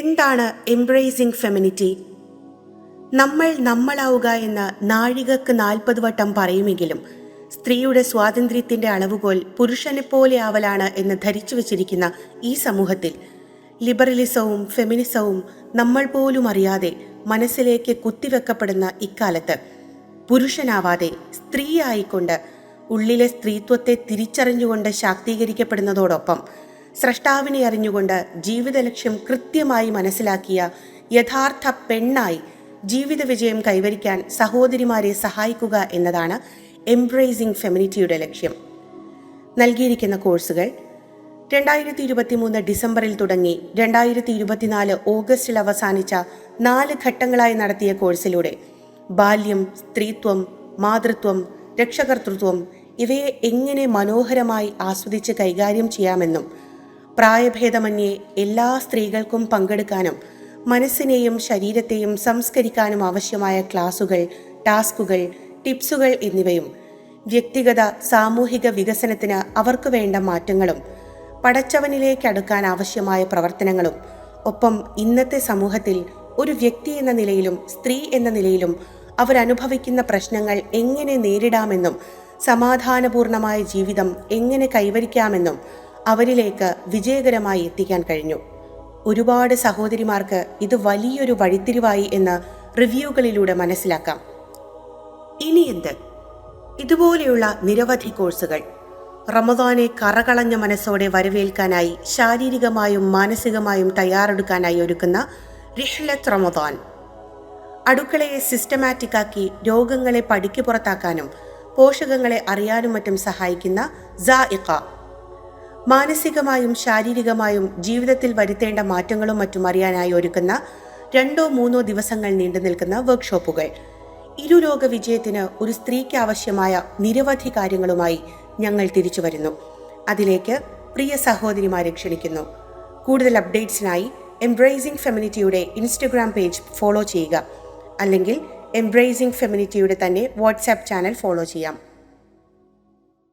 എന്താണ് embracing femininity നമ്മൾ നമ്മളാവുക എന്ന് നാഴികക്ക് നാൽപ്പത് വട്ടം പറയുമെങ്കിലും സ്ത്രീയുടെ സ്വാതന്ത്ര്യത്തിന്റെ അളവുകോൽ പുരുഷനെ പോലെ ആവലാണ് എന്ന് ധരിച്ചു വച്ചിരിക്കുന്ന ഈ സമൂഹത്തിൽ ലിബറലിസവും ഫെമിനിസവും നമ്മൾ പോലും അറിയാതെ മനസ്സിലേക്ക് കുത്തിവെക്കപ്പെടുന്ന ഇക്കാലത്ത് പുരുഷനാവാതെ സ്ത്രീ ആയിക്കൊണ്ട് ഉള്ളിലെ സ്ത്രീത്വത്തെ തിരിച്ചറിഞ്ഞുകൊണ്ട് ശാക്തീകരിക്കപ്പെടുന്നതോടൊപ്പം സ്രഷ്ടാവിനെ അറിഞ്ഞുകൊണ്ട് ജീവിത ലക്ഷ്യം കൃത്യമായി മനസ്സിലാക്കിയ യഥാർത്ഥ പെണ്ണായി ജീവിത വിജയം കൈവരിക്കാൻ സഹോദരിമാരെ സഹായിക്കുക എന്നതാണ് എംബ്രേസിംഗ് ഫെമിനിറ്റിയുടെ ലക്ഷ്യം. നൽകിയിരിക്കുന്ന കോഴ്സുകൾ രണ്ടായിരത്തി ഇരുപത്തി മൂന്ന് ഡിസംബറിൽ തുടങ്ങി രണ്ടായിരത്തി ഇരുപത്തിനാല് ഓഗസ്റ്റിൽ അവസാനിച്ച നാല് ഘട്ടങ്ങളായി നടത്തിയ കോഴ്സിലൂടെ ബാല്യം സ്ത്രീത്വം മാതൃത്വം രക്ഷകർത്തൃത്വം ഇവയെ എങ്ങനെ മനോഹരമായി ആസ്വദിച്ച് കൈകാര്യം ചെയ്യാമെന്നും പ്രായഭേദമന്യേ എല്ലാ സ്ത്രീകൾക്കും പങ്കെടുക്കാനും മനസ്സിനെയും ശരീരത്തെയും സംസ്കരിക്കാനും ആവശ്യമായ ക്ലാസുകൾ ടാസ്കുകൾ ടിപ്സുകൾ എന്നിവയും വ്യക്തിഗത സാമൂഹിക വികസനത്തിന് അവർക്ക് വേണ്ട മാറ്റങ്ങളും പടച്ചവനിലേക്ക് അടുക്കാൻ ആവശ്യമായ പ്രവർത്തനങ്ങളും ഒപ്പം ഇന്നത്തെ സമൂഹത്തിൽ ഒരു വ്യക്തി എന്ന നിലയിലും സ്ത്രീ എന്ന നിലയിലും അവരനുഭവിക്കുന്ന പ്രശ്നങ്ങൾ എങ്ങനെ നേരിടാമെന്നും സമാധാനപൂർണമായ ജീവിതം എങ്ങനെ കൈവരിക്കാമെന്നും അവരിലേക്ക് വിജയകരമായി എത്തിക്കാൻ കഴിഞ്ഞു. ഒരുപാട് സഹോദരിമാർക്ക് ഇത് വലിയൊരു വഴിത്തിരിവായി എന്ന് റിവ്യൂകളിലൂടെ മനസ്സിലാക്കാം. ഇനി എന്ത്? ഇതുപോലെയുള്ള നിരവധി കോഴ്സുകൾ. റമദാനെ കറകളഞ്ഞ മനസ്സോടെ വരവേൽക്കാനായി ശാരീരികമായും മാനസികമായും തയ്യാറെടുക്കാനായി ഒരുക്കുന്ന റിഹ്ലത്ത് റമദാൻ. അടുക്കളയെ സിസ്റ്റമാറ്റിക്കാക്കി രോഗങ്ങളെ പടിക്ക് പുറത്താക്കാനും പോഷകങ്ങളെ അറിയാനും മറ്റും സഹായിക്കുന്ന സാഇഖ. മാനസികമായും ശാരീരികമായും ജീവിതത്തിൽ വരുത്തേണ്ട മാറ്റങ്ങളും മറ്റും അറിയാനായി ഒരുക്കുന്ന രണ്ടോ മൂന്നോ ദിവസങ്ങൾ നീണ്ടു നിൽക്കുന്ന വർക്ക്ഷോപ്പുകൾ ഇരുരോഗ വിജയത്തിന് ഒരു സ്ത്രീക്ക് ആവശ്യമായ നിരവധി കാര്യങ്ങളുമായി ഞങ്ങൾ തിരിച്ചു വരുന്നു. അതിലേക്ക് പ്രിയ സഹോദരിമാരെ ക്ഷണിക്കുന്നു. കൂടുതൽ അപ്ഡേറ്റ്സിനായി എംബ്രേസിംഗ് ഫെമിനിറ്റിയുടെ ഇൻസ്റ്റഗ്രാം പേജ് ഫോളോ ചെയ്യുക. അല്ലെങ്കിൽ എംബ്രേസിംഗ് ഫെമിനിറ്റിയുടെ തന്നെ വാട്സാപ്പ് ചാനൽ ഫോളോ ചെയ്യാം.